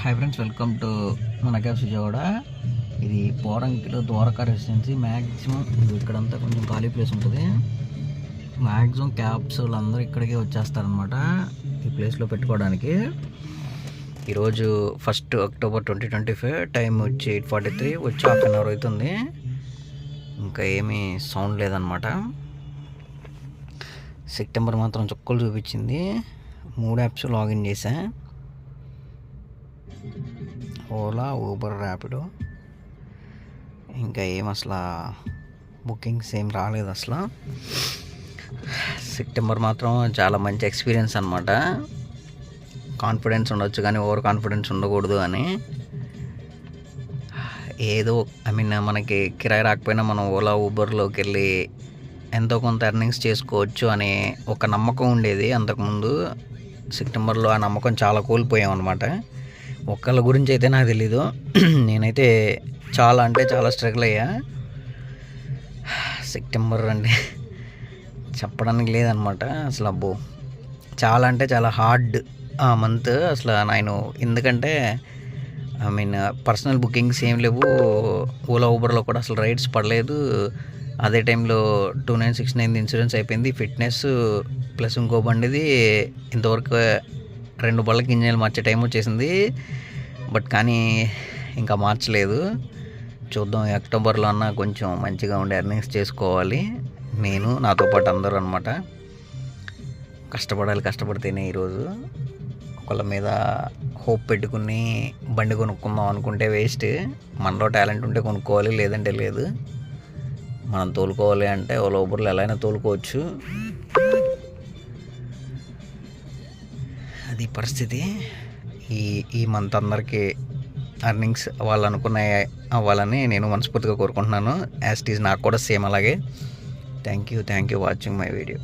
Hi friends welcome to మన cabs Vijayawada ఇది పోరంకిలో ద్వారకా రెసిడెన్సీ మ్యాక్సిమం ఇక్కడంతా కొంచెం ఖాళీ ప్లేస్ ఉంటుంది. మ్యాక్సిమం క్యాబ్స్ వాళ్ళందరూ ఇక్కడికే వచ్చేస్తారనమాట ఈ ప్లేస్లో పెట్టుకోవడానికి. ఈరోజు first October twenty twenty five time వచ్చి ఎయిట్ ఫార్టీ త్రీ వచ్చి హాఫ్ అన్ అవర్ అవుతుంది. ఇంకా ఏమీ సౌండ్ లేదనమాట సెప్టెంబర్ మాత్రం చుక్కలు చూపించింది. మూడు యాప్స్ లాగిన్ చేశాను ఓలా ఊబర్ ర్యాపిడో. ఇంకా ఏం అసలు బుకింగ్స్ ఏం రాలేదు అసలు. సెప్టెంబర్ మాత్రం చాలా మంచి ఎక్స్పీరియన్స్ అనమాట కాన్ఫిడెన్స్ ఉండొచ్చు కానీ ఓవర్ కాన్ఫిడెన్స్ ఉండకూడదు అని. ఏదో ఐ మీన్ మనకి కిరాయి రాకపోయినా మనం ఓలా ఊబర్లోకి వెళ్ళి ఎంతో కొంత ఎర్నింగ్స్ చేసుకోవచ్చు అనే ఒక నమ్మకం ఉండేది అంతకుముందు. సెప్టెంబర్లో ఆ నమ్మకం చాలా కోల్పోయాం అనమాట ఒక్కళ్ళ గురించి అయితే నాకు తెలీదు. నేనైతే చాలా అంటే చాలా స్ట్రగుల్ అయ్యా. సెప్టెంబర్ అంటే చెప్పడానికి లేదనమాట. అసలు అబ్బో. చాలా అంటే చాలా హార్డ్ ఆ మంత్ అసలు నేను ఎందుకంటే ఐ మీన్ పర్సనల్ బుకింగ్స్ ఏం లేవు. ఓలా ఊబర్లో కూడా అసలు రైడ్స్ పడలేదు. అదే టైంలో two nine six nine insurance అయిపోయింది. ఫిట్నెస్ ప్లస్ ఇంకో బండిది. ఇంతవరకు రెండు బళ్ళ గింజలు మార్చే టైం వచ్చేసింది. బట్ కానీ ఇంకా మార్చలేదు. చూద్దాం అక్టోబర్లో అన్న కొంచెం మంచిగా ఉండే ఎర్నింగ్స్ చేసుకోవాలి. నేను నాతో పాటు అందరూ అనమాట కష్టపడాలి కష్టపడితేనే ఈరోజు. ఒకళ్ళ మీద హోప్ పెట్టుకుని బండి కొనుక్కుందాం అనుకుంటే వేస్ట్. మనలో టాలెంట్ ఉంటే కొనుక్కోవాలి లేదంటే లేదు. మనం తోలుకోవాలి అంటే ఓ ఊబర్లో ఎలా అయినా తోలుకోవచ్చు. అది పరిస్థితి. ఈ ఈ మంత్ అందరికీ అర్నింగ్స్ వాళ్ళు అనుకున్న అవ్వాలని నేను మనస్ఫూర్తిగా కోరుకుంటున్నాను. యాజ్ ఇట్ ఈజ్ నాకు కూడా సేమ్ అలాగే. Thank you thank you watching my video